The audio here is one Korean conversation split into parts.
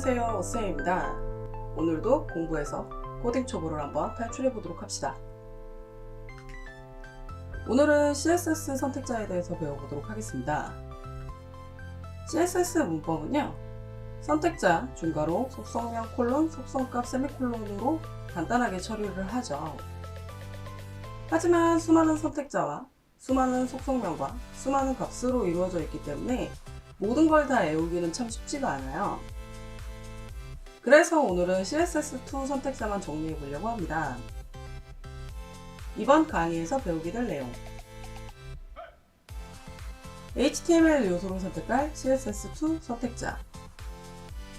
안녕하세요 오쌤입니다. 오늘도 공부해서 코딩 초보를 한번 탈출해 보도록 합시다. 오늘은 CSS 선택자에 대해서 배워보도록 하겠습니다. CSS 문법은요 선택자 중괄호 속성명 콜론 속성값 세미콜론으로 간단하게 처리를 하죠. 하지만 수많은 선택자와 수많은 속성명과 수많은 값으로 이루어져 있기 때문에 모든 걸 다 외우기는 참 쉽지가 않아요. 그래서 오늘은 CSS2 선택자만 정리해 보려고 합니다. 이번 강의에서 배우게 될 내용 HTML 요소를 선택할 CSS2 선택자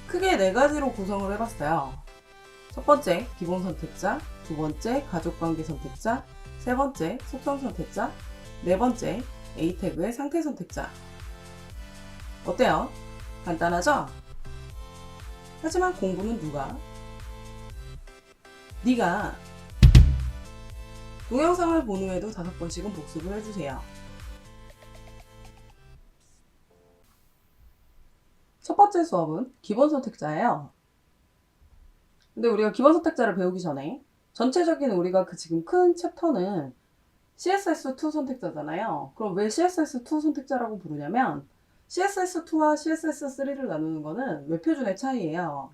크게 네 가지로 구성을 해봤어요. 첫 번째, 기본 선택자, 두 번째, 가족관계 선택자, 세 번째, 속성 선택자, 네 번째, A 태그의 상태 선택자. 어때요? 간단하죠? 하지만 공부는 누가? 네가 동영상을 본 후에도 다섯 번씩은 복습을 해주세요. 첫 번째 수업은 기본 선택자예요. 근데 우리가 기본 선택자를 배우기 전에 전체적인 우리가 그 지금 큰 챕터는 CSS2 선택자잖아요. 그럼 왜 CSS2 선택자라고 부르냐면 CSS2와 CSS3를 나누는 거는 외표준의 차이예요.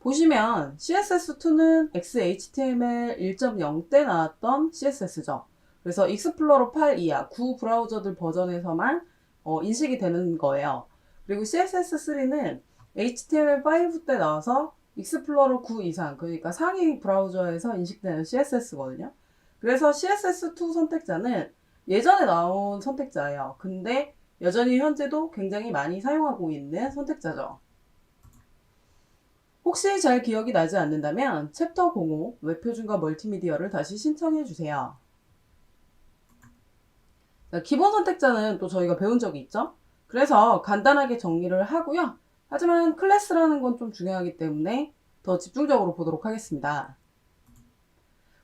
보시면 CSS2는 XHTML 1.0 때 나왔던 CSS죠. 그래서 익스플로러 8 이하 9 브라우저들 버전에서만 어, 인식이 되는 거예요. 그리고 CSS3는 HTML5 때 나와서 익스플로러 9 이상, 그러니까 상위 브라우저에서 인식되는 CSS거든요. 그래서 CSS2 선택자는 예전에 나온 선택자예요. 근데 여전히 현재도 굉장히 많이 사용하고 있는 선택자죠. 혹시 잘 기억이 나지 않는다면 챕터 05 웹표준과 멀티미디어를 다시 신청해 주세요. 자, 기본 선택자는 또 저희가 배운 적이 있죠? 그래서 간단하게 정리를 하고요. 하지만 클래스라는 건 좀 중요하기 때문에 더 집중적으로 보도록 하겠습니다.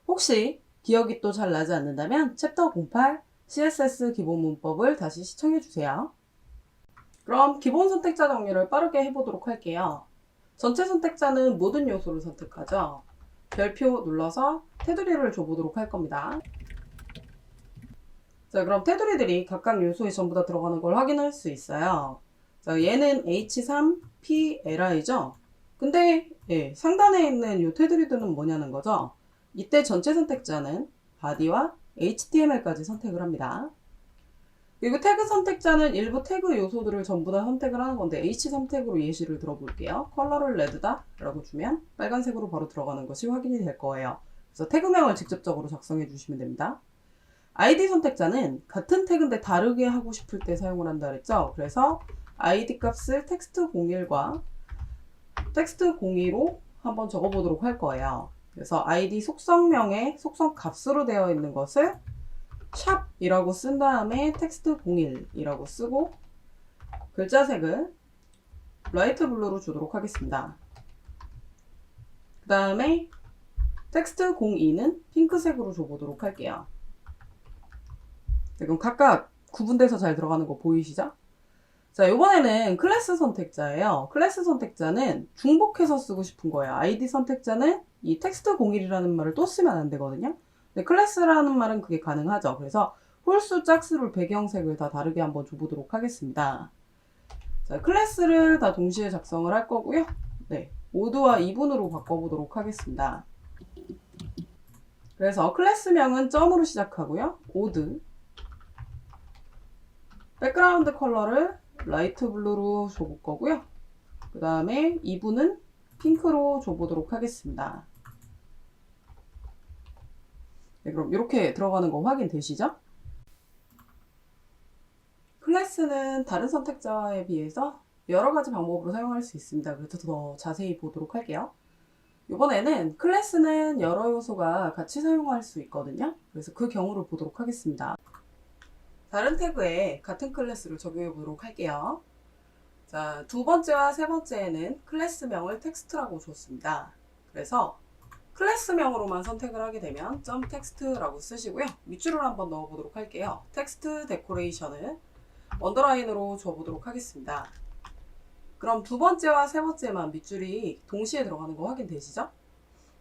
혹시 기억이 또 잘 나지 않는다면 챕터 08 CSS 기본 문법을 다시 시청해 주세요. 그럼 기본 선택자 정리를 빠르게 해보도록 할게요. 전체 선택자는 모든 요소를 선택하죠. 별표 눌러서 테두리를 줘보도록 할 겁니다. 자, 그럼 테두리들이 각각 요소에 전부 다 들어가는 걸 확인할 수 있어요. 자, 얘는 H3PLI죠? 근데 예, 상단에 있는 요 테두리들은 뭐냐는 거죠? 이때 전체 선택자는 body와 HTML까지 선택을 합니다. 그리고 태그 선택자는 일부 태그 요소들을 전부 다 선택을 하는 건데 H3 태그로 예시를 들어볼게요. 컬러를 레드다 라고 주면 빨간색으로 바로 들어가는 것이 확인이 될 거예요. 그래서 태그명을 직접적으로 작성해 주시면 됩니다. ID 선택자는 같은 태그인데 다르게 하고 싶을 때 사용을 한다 그랬죠. 그래서 ID 값을 텍스트 01과 텍스트 02로 한번 적어보도록 할 거예요. 그래서 ID 속성명의 속성 값으로 되어 있는 것을 샵이라고 쓴 다음에 텍스트 01이라고 쓰고 글자색을 라이트 블루로 주도록 하겠습니다. 그 다음에 텍스트 02는 핑크색으로 줘보도록 할게요. 네, 그럼 각각 구분돼서 잘 들어가는 거 보이시죠? 자, 이번에는 클래스 선택자예요. 클래스 선택자는 중복해서 쓰고 싶은 거예요. ID 선택자는 이 텍스트 01이라는 말을 또 쓰면 안 되거든요. 근데 클래스라는 말은 그게 가능하죠. 그래서 홀수, 짝수를 배경색을 다 다르게 한번 줘보도록 하겠습니다. 자, 클래스를 다 동시에 작성을 할 거고요. 네, 오드와 이분으로 바꿔보도록 하겠습니다. 그래서 클래스명은 점으로 시작하고요. 오드 백그라운드 컬러를 라이트 블루로 줘볼 거고요. 그 다음에 이분은 핑크로 줘보도록 하겠습니다. 네, 그럼 이렇게 들어가는 거 확인되시죠? 클래스는 다른 선택자에 비해서 여러 가지 방법으로 사용할 수 있습니다. 그래서 더 자세히 보도록 할게요. 이번에는 클래스는 여러 요소가 같이 사용할 수 있거든요. 그래서 그 경우를 보도록 하겠습니다. 다른 태그에 같은 클래스를 적용해 보도록 할게요. 자, 두 번째와 세 번째에는 클래스명을 텍스트라고 줬습니다. 그래서 클래스명으로만 선택을 하게 되면 점 텍스트라고 쓰시고요. 밑줄을 한번 넣어 보도록 할게요. 텍스트 데코레이션을 언더라인으로 줘 보도록 하겠습니다. 그럼 두 번째와 세 번째만 밑줄이 동시에 들어가는 거 확인되시죠?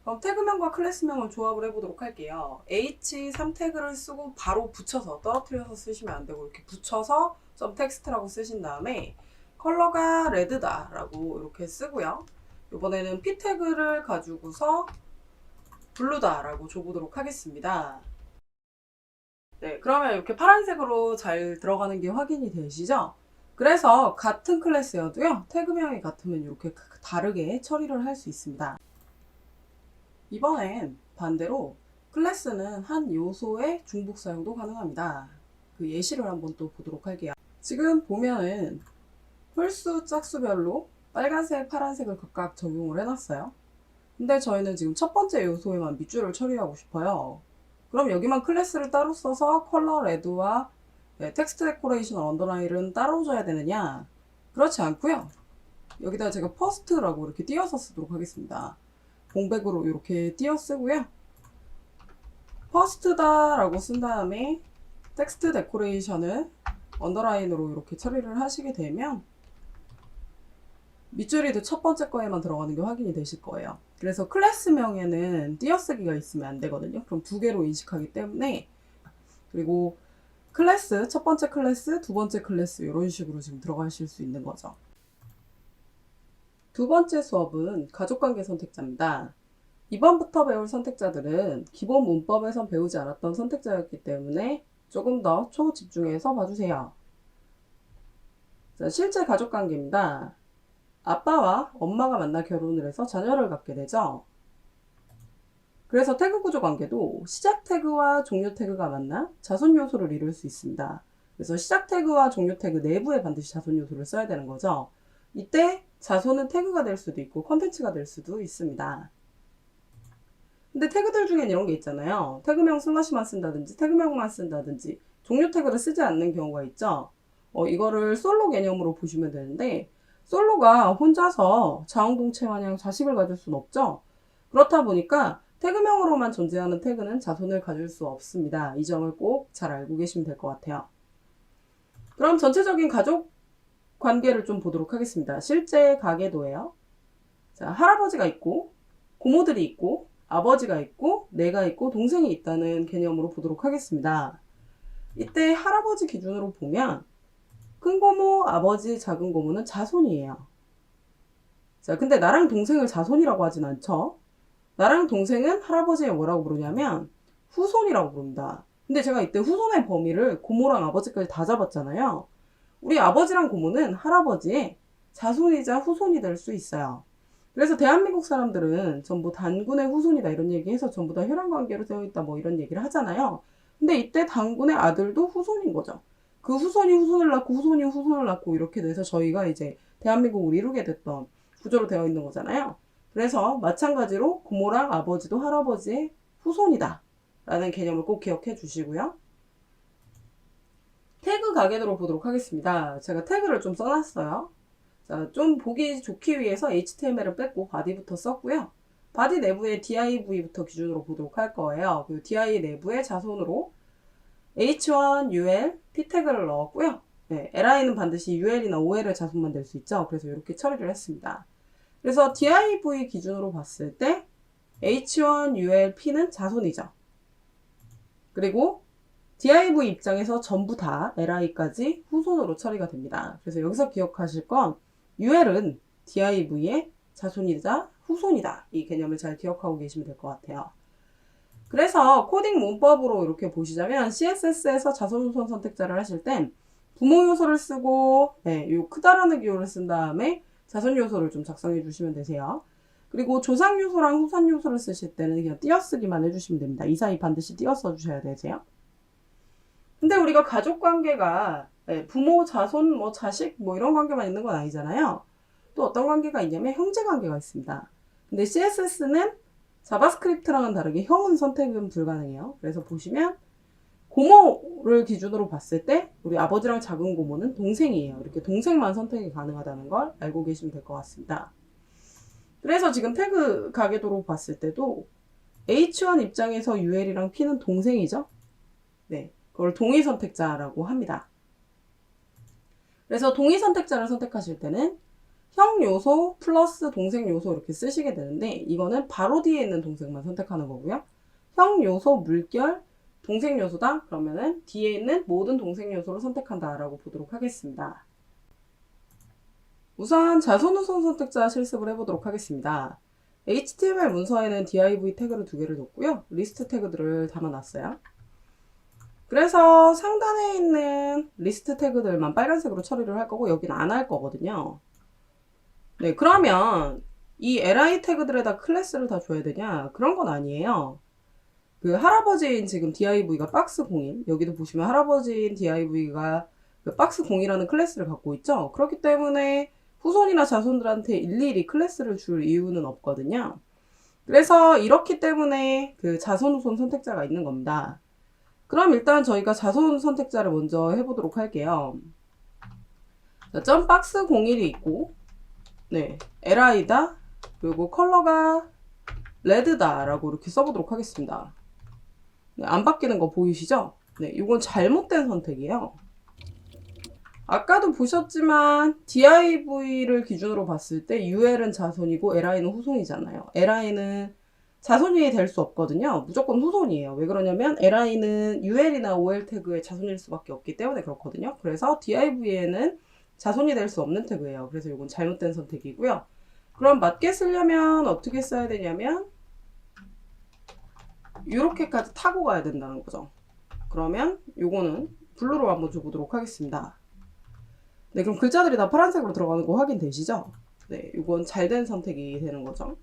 그럼 태그명과 클래스명을 조합을 해보도록 할게요. H3 태그를 쓰고 바로 붙여서 떨어뜨려서 쓰시면 안 되고 이렇게 붙여서 점 텍스트라고 쓰신 다음에 컬러가 레드다라고 이렇게 쓰고요. 이번에는 P 태그를 가지고서 블루다라고 줘보도록 하겠습니다. 네, 그러면 이렇게 파란색으로 잘 들어가는 게 확인이 되시죠? 그래서 같은 클래스여도요, 태그명이 같으면 이렇게 다르게 처리를 할 수 있습니다. 이번엔 반대로 클래스는 한 요소의 중복 사용도 가능합니다. 그 예시를 한번 또 보도록 할게요. 지금 보면은 홀수 짝수별로 빨간색, 파란색을 각각 적용을 해놨어요. 근데 저희는 지금 첫 번째 요소에만 밑줄을 처리하고 싶어요. 그럼 여기만 클래스를 따로 써서 컬러 레드와 네, 텍스트 데코레이션 언더라인은 따로 줘야 되느냐? 그렇지 않고요. 여기다 제가 퍼스트라고 이렇게 띄어서 쓰도록 하겠습니다. 공백으로 이렇게 띄어 쓰고요. 퍼스트다 라고 쓴 다음에 텍스트 데코레이션을 언더라인으로 이렇게 처리를 하시게 되면 밑줄이도 첫 번째 거에만 들어가는 게 확인이 되실 거예요. 그래서 클래스명에는 띄어쓰기가 있으면 안 되거든요. 그럼 두 개로 인식하기 때문에 그리고 클래스, 첫 번째 클래스, 두 번째 클래스 이런 식으로 지금 들어가실 수 있는 거죠. 두 번째 수업은 가족관계 선택자입니다. 이번부터 배울 선택자들은 기본 문법에선 배우지 않았던 선택자였기 때문에 조금 더 초집중해서 봐주세요. 자, 실제 가족관계입니다. 아빠와 엄마가 만나 결혼을 해서 자녀를 갖게 되죠. 그래서 태그 구조 관계도 시작 태그와 종료 태그가 만나 자손 요소를 이룰 수 있습니다. 그래서 시작 태그와 종료 태그 내부에 반드시 자손 요소를 써야 되는 거죠. 이때 자손은 태그가 될 수도 있고 컨텐츠가 될 수도 있습니다. 근데 태그들 중엔 이런 게 있잖아요. 태그명 슬러시만 쓴다든지 태그명만 쓴다든지 종료 태그를 쓰지 않는 경우가 있죠. 어, 이거를 솔로 개념으로 보시면 되는데 솔로가 혼자서 자웅동체 마냥 자식을 가질 수는 없죠. 그렇다 보니까 태그명으로만 존재하는 태그는 자손을 가질 수 없습니다. 이 점을 꼭 잘 알고 계시면 될 것 같아요. 그럼 전체적인 가족 관계를 좀 보도록 하겠습니다. 실제 가계도예요. 자, 할아버지가 있고, 고모들이 있고, 아버지가 있고, 내가 있고, 동생이 있다는 개념으로 보도록 하겠습니다. 이때 할아버지 기준으로 보면, 큰 고모, 아버지, 작은 고모는 자손이에요. 자, 근데 나랑 동생을 자손이라고 하진 않죠? 나랑 동생은 할아버지의 뭐라고 부르냐면, 후손이라고 부릅니다. 근데 제가 이때 후손의 범위를 고모랑 아버지까지 다 잡았잖아요. 우리 아버지랑 고모는 할아버지의 자손이자 후손이 될 수 있어요. 그래서 대한민국 사람들은 전부 단군의 후손이다 이런 얘기해서 전부 다 혈연 관계로 되어 있다 뭐 이런 얘기를 하잖아요. 근데 이때 단군의 아들도 후손인 거죠. 그 후손이 후손을 낳고 후손이 후손을 낳고 이렇게 돼서 저희가 이제 대한민국을 이루게 됐던 구조로 되어 있는 거잖아요. 그래서 마찬가지로 고모랑 아버지도 할아버지의 후손이다. 라는 개념을 꼭 기억해 주시고요. 태그 가게도로 보도록 하겠습니다. 제가 태그를 좀 써놨어요. 자, 좀 보기 좋기 위해서 HTML을 뺐고 바디부터 썼고요. 바디 내부에 div부터 기준으로 보도록 할 거예요. 그 div 내부에 자손으로 h1, ul, p 태그를 넣었고요. 네, li는 반드시 ul이나 ol을 자손만 될 수 있죠. 그래서 이렇게 처리를 했습니다. 그래서 div 기준으로 봤을 때 h1, ul, p는 자손이죠. 그리고 div 입장에서 전부 다 li까지 후손으로 처리가 됩니다. 그래서 여기서 기억하실 건 ul은 div의 자손이자 후손이다. 이 개념을 잘 기억하고 계시면 될 것 같아요. 그래서 코딩 문법으로 이렇게 보시자면 CSS에서 자손 후손 선택자를 하실 땐 부모 요소를 쓰고 네, 요 크다라는 기호를 쓴 다음에 자손 요소를 좀 작성해 주시면 되세요. 그리고 조상 요소랑 후손 요소를 쓰실 때는 그냥 띄어쓰기만 해주시면 됩니다. 이 사이 반드시 띄어 써주셔야 되세요. 근데 우리가 가족 관계가 네, 부모, 자손, 뭐 자식 뭐 이런 관계만 있는 건 아니잖아요. 또 어떤 관계가 있냐면 형제 관계가 있습니다. 근데 CSS는 자바스크립트랑은 다르게 형은 선택은 불가능해요. 그래서 보시면 고모를 기준으로 봤을 때 우리 아버지랑 작은 고모는 동생이에요. 이렇게 동생만 선택이 가능하다는 걸 알고 계시면 될 것 같습니다. 그래서 지금 태그 가계도로 봤을 때도 H1 입장에서 UL이랑 P는 동생이죠. 네, 그걸 동의 선택자라고 합니다. 그래서 동의 선택자를 선택하실 때는 형 요소 플러스 동생 요소 이렇게 쓰시게 되는데 이거는 바로 뒤에 있는 동생만 선택하는 거고요. 형 요소 물결 동생 요소다 그러면은 뒤에 있는 모든 동생 요소를 선택한다라고 보도록 하겠습니다. 우선 자손우선 선택자 실습을 해보도록 하겠습니다. HTML 문서에는 div 태그를 두 개를 줬고요. 리스트 태그들을 담아놨어요. 그래서 상단에 있는 리스트 태그들만 빨간색으로 처리를 할 거고 여기는 안 할 거거든요. 네, 그러면 이 li 태그들에다 클래스를 다 줘야 되냐? 그런 건 아니에요. 그 할아버지인 지금 div가 박스 01 여기도 보시면 할아버지인 div가 그 박스 0이라는 클래스를 갖고 있죠. 그렇기 때문에 후손이나 자손들한테 일일이 클래스를 줄 이유는 없거든요. 그래서 이렇기 때문에 그 자손 후손 선택자가 있는 겁니다. 그럼 일단 저희가 자손 선택자를 먼저 해보도록 할게요. 자, 점 박스 01이 있고, 네, li다, 그리고 컬러가 레드다라고 이렇게 써보도록 하겠습니다. 네, 안 바뀌는 거 보이시죠? 네, 이건 잘못된 선택이에요. 아까도 보셨지만 div를 기준으로 봤을 때 ul은 자손이고 li는 후손이잖아요. li는 자손이 될 수 없거든요. 무조건 후손이에요. 왜 그러냐면 li는 ul이나 ol 태그의 자손일 수밖에 없기 때문에 그렇거든요. 그래서 div에는 자손이 될 수 없는 태그예요. 그래서 이건 잘못된 선택이고요. 그럼 맞게 쓰려면 어떻게 써야 되냐면 이렇게까지 타고 가야 된다는 거죠. 그러면 요거는 블루로 한번 줘보도록 하겠습니다. 네, 그럼 글자들이 다 파란색으로 들어가는 거 확인되시죠? 네, 이건 잘된 선택이 되는 거죠.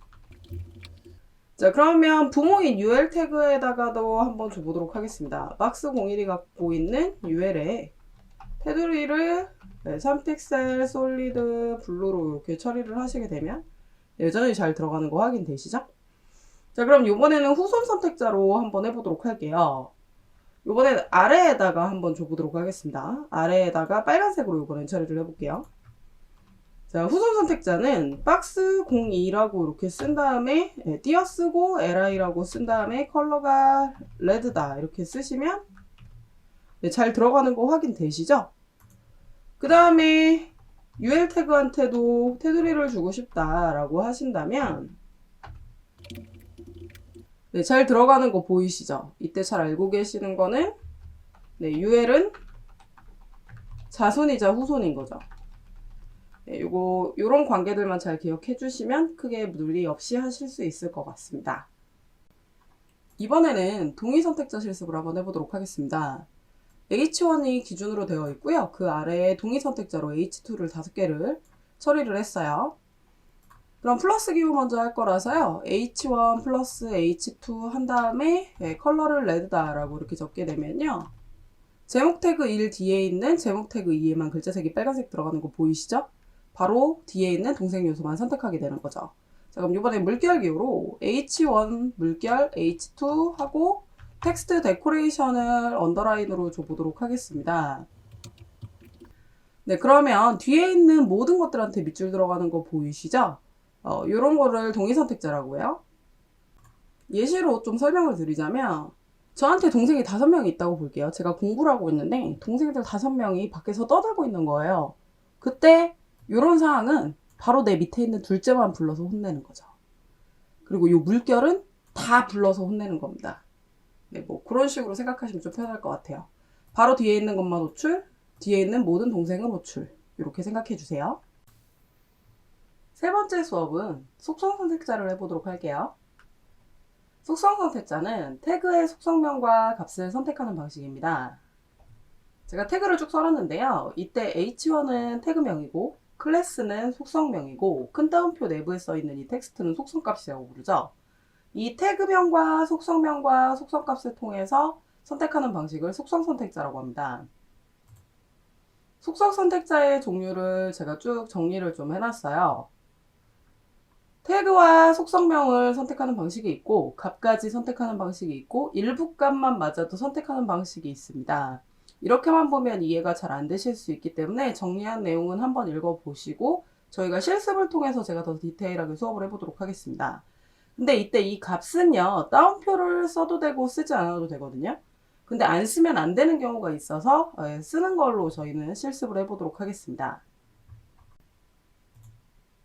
자, 그러면 부모인 UL 태그에다가도 한번 줘보도록 하겠습니다. 박스 01이 갖고 있는 UL에 테두리를 네, 3픽셀 솔리드 블루로 이렇게 처리를 하시게 되면 여전히 잘 들어가는 거 확인되시죠? 자, 그럼 이번에는 후손 선택자로 한번 해보도록 할게요. 이번엔 아래에다가 한번 줘보도록 하겠습니다. 아래에다가 빨간색으로 이번엔 처리를 해볼게요. 자, 후손 선택자는 박스 02라고 이렇게 쓴 다음에 예, 띄어쓰고 li라고 쓴 다음에 컬러가 레드다 이렇게 쓰시면 네, 잘 들어가는 거 확인되시죠? 그 다음에 ul 태그한테도 테두리를 주고 싶다라고 하신다면 네, 잘 들어가는 거 보이시죠? 이때 잘 알고 계시는 거는 네, UL은 자손이자 후손인 거죠. 네, 요거 요런 관계들만 잘 기억해 주시면 크게 무리 없이 하실 수 있을 것 같습니다. 이번에는 동의 선택자 실습을 한번 해보도록 하겠습니다. H1이 기준으로 되어 있고요. 그 아래에 동의 선택자로 H2를 다섯 개를 처리를 했어요. 그럼 플러스 기호 먼저 할 거라서요. H1 플러스 H2 한 다음에 예, 컬러를 레드다라고 이렇게 적게 되면요. 제목 태그 1 뒤에 있는 제목 태그 2에만 글자 색이 빨간색 들어가는 거 보이시죠? 바로 뒤에 있는 동생 요소만 선택하게 되는 거죠. 자, 그럼 이번에 물결 기호로 H1 물결 H2 하고 텍스트 데코레이션을 언더라인으로 줘보도록 하겠습니다. 네, 그러면 뒤에 있는 모든 것들한테 밑줄 들어가는 거 보이시죠? 어, 이런 거를 동의 선택자라고 해요. 예시로 좀 설명을 드리자면 저한테 동생이 다섯 명이 있다고 볼게요. 제가 공부를 하고 있는데 동생들 다섯 명이 밖에서 떠들고 있는 거예요. 그때 이런 상황은 바로 내 밑에 있는 둘째만 불러서 혼내는 거죠. 그리고 이 물결은 다 불러서 혼내는 겁니다. 네, 뭐 그런 식으로 생각하시면 좀 편할 것 같아요. 바로 뒤에 있는 것만 호출, 뒤에 있는 모든 동생은 호출. 이렇게 생각해 주세요. 세 번째 수업은 속성 선택자를 해보도록 할게요. 속성 선택자는 태그의 속성명과 값을 선택하는 방식입니다. 제가 태그를 쭉 써놨는데요. 이때 h1은 태그명이고 클래스는 속성명이고 큰 따옴표 내부에 써있는 이 텍스트는 속성값이라고 부르죠. 이 태그명과 속성명과 속성값을 통해서 선택하는 방식을 속성 선택자라고 합니다. 속성 선택자의 종류를 제가 쭉 정리를 좀 해놨어요. 태그와 속성명을 선택하는 방식이 있고 값까지 선택하는 방식이 있고 일부 값만 맞아도 선택하는 방식이 있습니다. 이렇게만 보면 이해가 잘 안 되실 수 있기 때문에 정리한 내용은 한번 읽어보시고 저희가 실습을 통해서 제가 더 디테일하게 수업을 해보도록 하겠습니다. 근데 이때 이 값은요 따옴표를 써도 되고 쓰지 않아도 되거든요. 근데 안 쓰면 안 되는 경우가 있어서 예, 쓰는 걸로 저희는 실습을 해보도록 하겠습니다.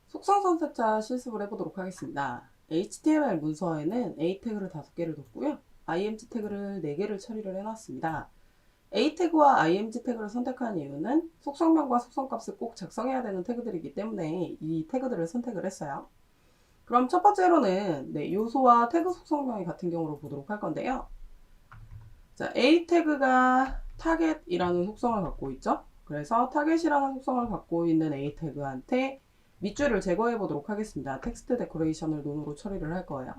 속성 선택자 실습을 해보도록 하겠습니다. HTML 문서에는 A 태그를 5개를 뒀고요. IMG 태그를 4개를 처리를 해놨습니다. A 태그와 IMG 태그를 선택한 이유는 속성명과 속성값을 꼭 작성해야 되는 태그들이기 때문에 이 태그들을 선택을 했어요. 그럼 첫 번째로는 네, 요소와 태그 속성명이 같은 경우로 보도록 할 건데요. 자, A 태그가 타겟이라는 속성을 갖고 있죠. 그래서 타겟이라는 속성을 갖고 있는 A 태그한테 밑줄을 제거해 보도록 하겠습니다. 텍스트 데코레이션을 논으로 처리를 할 거예요.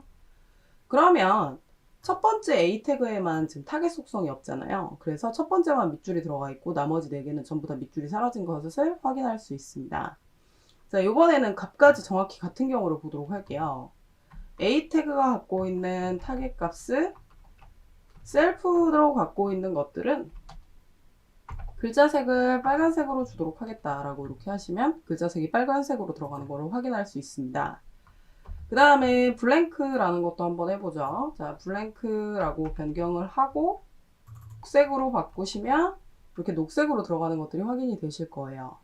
그러면 첫 번째 A 태그에만 지금 타겟 속성이 없잖아요. 그래서 첫 번째만 밑줄이 들어가 있고 나머지 네 개는 전부 다 밑줄이 사라진 것을 확인할 수 있습니다. 자, 이번에는 값까지 정확히 같은 경우를 보도록 할게요. A 태그가 갖고 있는 타겟 값을 셀프로 갖고 있는 것들은 글자색을 빨간색으로 주도록 하겠다라고 이렇게 하시면 글자색이 빨간색으로 들어가는 것을 확인할 수 있습니다. 그 다음에 블랭크라는 것도 한번 해보죠. 자, 블랭크라고 변경을 하고 녹색으로 바꾸시면 이렇게 녹색으로 들어가는 것들이 확인이 되실 거예요.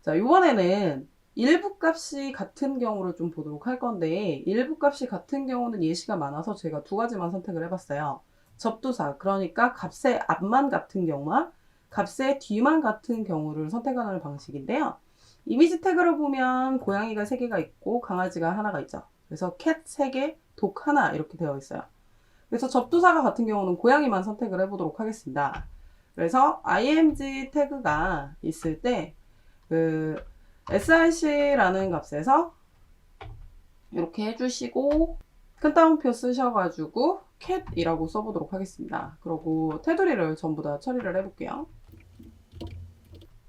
자, 이번에는 일부 값이 같은 경우를 좀 보도록 할 건데 일부 값이 같은 경우는 예시가 많아서 제가 두 가지만 선택을 해봤어요. 접두사, 그러니까 값의 앞만 같은 경우와 값의 뒤만 같은 경우를 선택하는 방식인데요. 이미지 태그를 보면 고양이가 3개가 있고 강아지가 하나가 있죠. 그래서 캣 3개, 독 하나 이렇게 되어 있어요. 그래서 접두사가 같은 경우는 고양이만 선택을 해보도록 하겠습니다. 그래서 img 태그가 있을 때 그 src라는 값에서 이렇게 해주시고 큰 따옴표 쓰셔가지고 캣이라고 써보도록 하겠습니다. 그리고 테두리를 전부 다 처리를 해볼게요.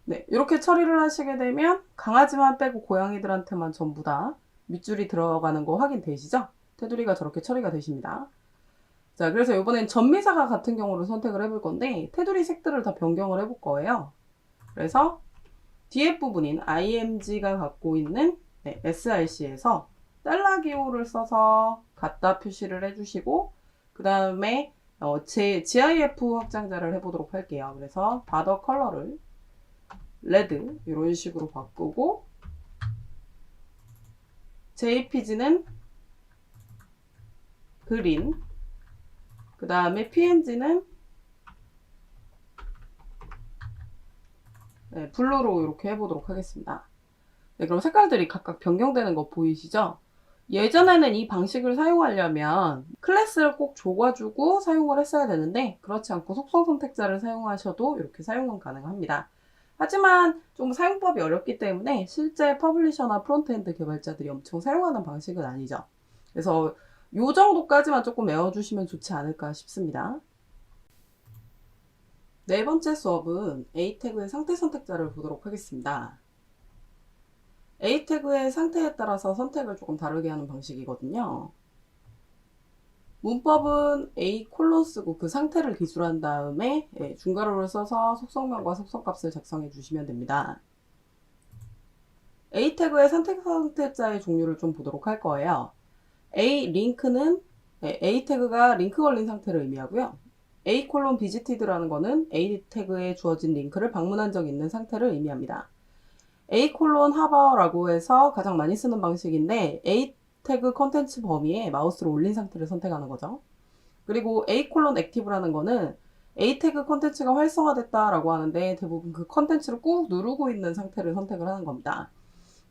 네, 이렇게 처리를 하시게 되면 강아지만 빼고 고양이들한테만 전부 다 밑줄이 들어가는 거 확인되시죠? 테두리가 저렇게 처리가 되십니다. 자, 그래서 이번엔 전미사가 같은 경우를 선택을 해볼 건데 테두리 색들을 다 변경을 해볼 거예요. 그래서 뒤에 부분인 img가 갖고 있는 네, src에서 달러 기호를 써서 갖다 표시를 해주시고 그 다음에 어, 제 GIF 확장자를 해보도록 할게요. 그래서 바더 컬러를 레드 이런 식으로 바꾸고 JPG는 그린 그 다음에 PNG는 네, 블루로 이렇게 해보도록 하겠습니다. 네, 그럼 색깔들이 각각 변경되는 거 보이시죠? 예전에는 이 방식을 사용하려면 클래스를 꼭 줘가지고 사용을 했어야 되는데 그렇지 않고 속성 선택자를 사용하셔도 이렇게 사용은 가능합니다. 하지만 좀 사용법이 어렵기 때문에 실제 퍼블리셔나 프론트엔드 개발자들이 엄청 사용하는 방식은 아니죠. 그래서 이 정도까지만 조금 외워주시면 좋지 않을까 싶습니다. 네 번째 수업은 A 태그의 상태 선택자를 보도록 하겠습니다. A 태그의 상태에 따라서 선택을 조금 다르게 하는 방식이거든요. 문법은 A 콜론 쓰고 그 상태를 기술한 다음에 예, 중괄호를 써서 속성명과 속성값을 작성해 주시면 됩니다. A 태그의 선택 선택자의 종류를 좀 보도록 할 거예요. A 링크는 예, A 태그가 링크 걸린 상태를 의미하고요. A 콜론 비지티드라는 거는 A 태그에 주어진 링크를 방문한 적 있는 상태를 의미합니다. A 콜론 하버라고 해서 가장 많이 쓰는 방식인데 A 태그 컨텐츠 범위에 마우스를 올린 상태를 선택하는 거죠. 그리고 A 콜론 액티브라는 거는 A 태그 컨텐츠가 활성화됐다라고 하는데 대부분 그 컨텐츠를 꾹 누르고 있는 상태를 선택을 하는 겁니다.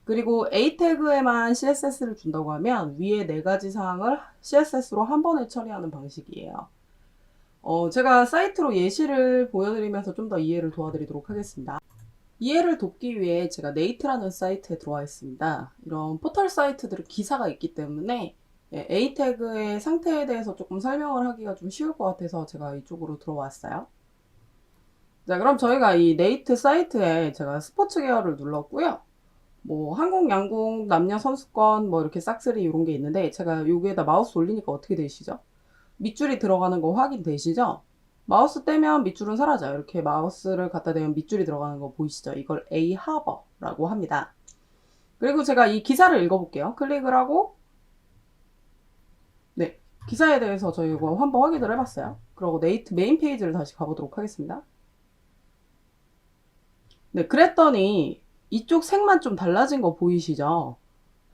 그리고 A 태그에만 CSS를 준다고 하면 위에 네 가지 사항을 CSS로 한 번에 처리하는 방식이에요. 어, 제가 사이트로 예시를 보여드리면서 좀 더 이해를 도와드리도록 하겠습니다. 이해를 돕기 위해 제가 네이트라는 사이트에 들어와 있습니다. 이런 포털 사이트들은 기사가 있기 때문에 예, A 태그의 상태에 대해서 조금 설명을 하기가 좀 쉬울 것 같아서 제가 이쪽으로 들어왔어요. 자, 그럼 저희가 이 네이트 사이트에 제가 스포츠 계열을 눌렀고요. 뭐 한국, 양궁, 남녀 선수권 뭐 이렇게 싹쓸이 이런 게 있는데 제가 여기에다 마우스 올리니까 어떻게 되시죠? 밑줄이 들어가는 거 확인되시죠? 마우스 떼면 밑줄은 사라져요. 이렇게 마우스를 갖다 대면 밑줄이 들어가는 거 보이시죠? 이걸 A 하버라고 합니다. 그리고 제가 이 기사를 읽어볼게요. 클릭을 하고 네 기사에 대해서 저희 이거 한번 확인을 해봤어요. 그리고 네이트 메인 페이지를 다시 가보도록 하겠습니다. 네 그랬더니 이쪽 색만 좀 달라진 거 보이시죠?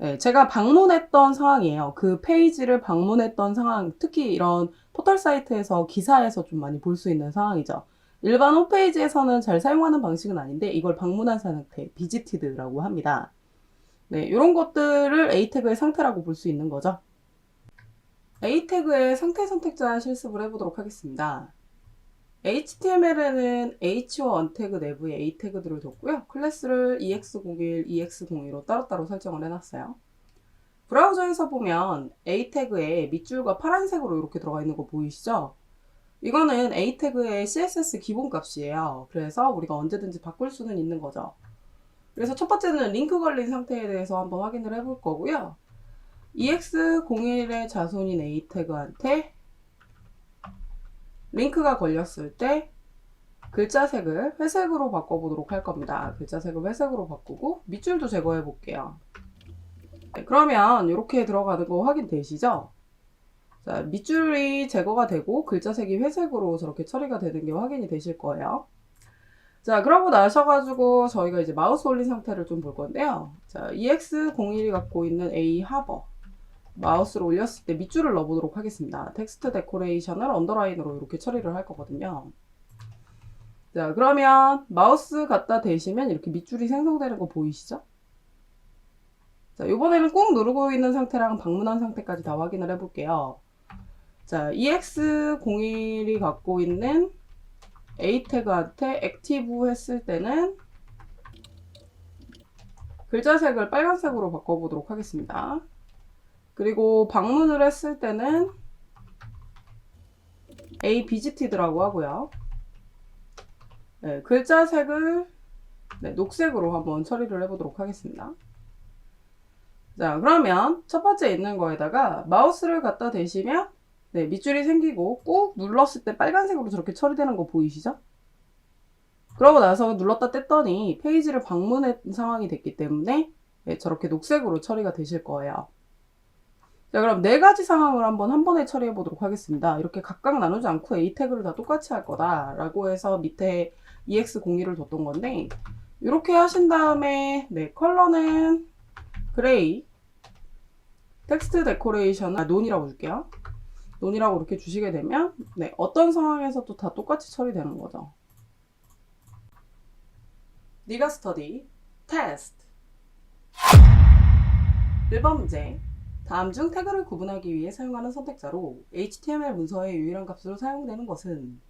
네, 제가 방문했던 상황이에요. 그 페이지를 방문했던 상황, 특히 이런 포털 사이트에서 기사에서 좀 많이 볼 수 있는 상황이죠. 일반 홈페이지에서는 잘 사용하는 방식은 아닌데 이걸 방문한 상태, 비지티드라고 합니다. 네, 이런 것들을 A 태그의 상태라고 볼 수 있는 거죠. A 태그의 상태 선택자 실습을 해보도록 하겠습니다. HTML에는 H와 언태그 내부에 A 태그들을 뒀고요. 클래스를 EX01, EX02로 따로따로 설정을 해놨어요. 브라우저에서 보면 A 태그에 밑줄과 파란색으로 이렇게 들어가 있는 거 보이시죠? 이거는 A 태그의 CSS 기본 값이에요. 그래서 우리가 언제든지 바꿀 수는 있는 거죠. 그래서 첫 번째는 링크 걸린 상태에 대해서 한번 확인을 해볼 거고요. EX01의 자손인 A 태그한테 링크가 걸렸을 때 글자 색을 회색으로 바꿔보도록 할 겁니다. 글자 색을 회색으로 바꾸고 밑줄도 제거해 볼게요. 네, 그러면 이렇게 들어가는 거 확인되시죠? 자, 밑줄이 제거가 되고 글자 색이 회색으로 저렇게 처리가 되는 게 확인이 되실 거예요. 자, 그러고 나셔가지고 저희가 이제 마우스 올린 상태를 좀 볼 건데요. 자, EX01이 갖고 있는 A 하버. 마우스를 올렸을 때 밑줄을 넣어보도록 하겠습니다. 텍스트 데코레이션을 언더라인으로 이렇게 처리를 할 거거든요. 자, 그러면 마우스 갖다 대시면 이렇게 밑줄이 생성되는 거 보이시죠? 자, 이번에는 꾹 누르고 있는 상태랑 방문한 상태까지 다 확인을 해볼게요. 자, EX01이 갖고 있는 A 태그한테 액티브 했을 때는 글자색을 빨간색으로 바꿔보도록 하겠습니다. 그리고 방문을 했을 때는 A 비지티드라고 하고요. 네, 글자 색을 네, 녹색으로 한번 처리를 해보도록 하겠습니다. 자, 그러면 첫 번째 있는 거에다가 마우스를 갖다 대시면 네, 밑줄이 생기고 꾹 눌렀을 때 빨간색으로 저렇게 처리되는 거 보이시죠? 그러고 나서 눌렀다 뗐더니 페이지를 방문한 상황이 됐기 때문에 네, 저렇게 녹색으로 처리가 되실 거예요. 자, 그럼 네 가지 상황을 한번 한 번에 처리해 보도록 하겠습니다. 이렇게 각각 나누지 않고 A 태그를 다 똑같이 할 거다라고 해서 밑에 EX01을 뒀던 건데 이렇게 하신 다음에 네, 컬러는 그레이 텍스트 데코레이션 아, 논이라고 줄게요. 논이라고 이렇게 주시게 되면 네, 어떤 상황에서도 다 똑같이 처리되는 거죠. 네가 스터디 테스트 1번 문제 다음 중 태그를 구분하기 위해 사용하는 선택자로 HTML 문서의 유일한 값으로 사용되는 것은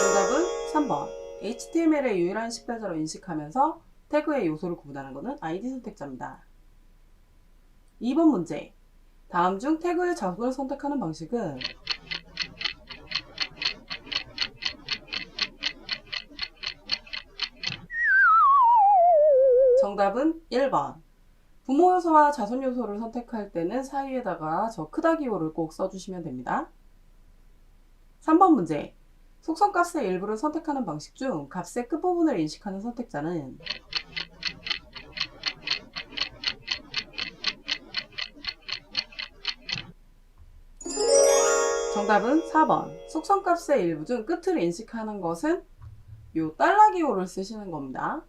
정답은 3번. HTML의 유일한 식별자로 인식하면서 태그의 요소를 구분하는 것은 ID 선택자입니다. 2번 문제. 다음 중 태그의 자손을 선택하는 방식은 정답은 1번. 부모 요소와 자손 요소를 선택할 때는 사이에다가 저 크다 기호를 꼭 써주시면 됩니다. 3번 문제. 속성 값의 일부를 선택하는 방식 중 값의 끝부분을 인식하는 선택자는 정답은 4번. 속성 값의 일부 중 끝을 인식하는 것은 요 달러 기호를 쓰시는 겁니다.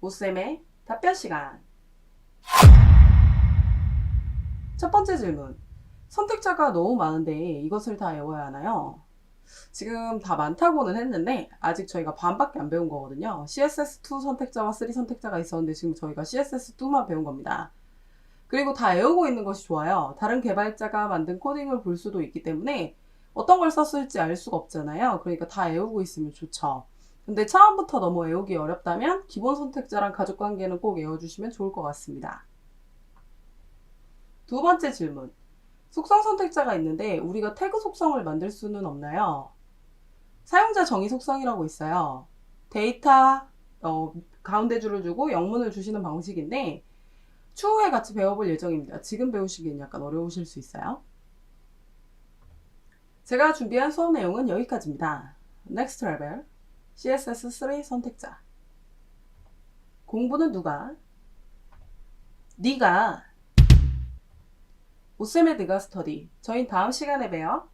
오쌤의 답변 시간. 첫 번째 질문. 선택자가 너무 많은데 이것을 다 외워야 하나요? 지금 다 많다고는 했는데 아직 저희가 반밖에 안 배운 거거든요. CSS2 선택자와 3 선택자가 있었는데 지금 저희가 CSS2만 배운 겁니다. 그리고 다 외우고 있는 것이 좋아요. 다른 개발자가 만든 코딩을 볼 수도 있기 때문에 어떤 걸 썼을지 알 수가 없잖아요. 그러니까 다 외우고 있으면 좋죠. 근데 처음부터 너무 외우기 어렵다면 기본 선택자랑 가족 관계는 꼭 외워주시면 좋을 것 같습니다. 두 번째 질문. 속성 선택자가 있는데 우리가 태그 속성을 만들 수는 없나요? 사용자 정의 속성이라고 있어요. 데이터 어, 가운데 줄을 주고 영문을 주시는 방식인데 추후에 같이 배워볼 예정입니다. 지금 배우시기엔 약간 어려우실 수 있어요. 제가 준비한 수업 내용은 여기까지입니다. Next Level CSS3 선택자 공부는 누가? 네가 오쌤의 드가 스터디. 저희 다음 시간에 봬요.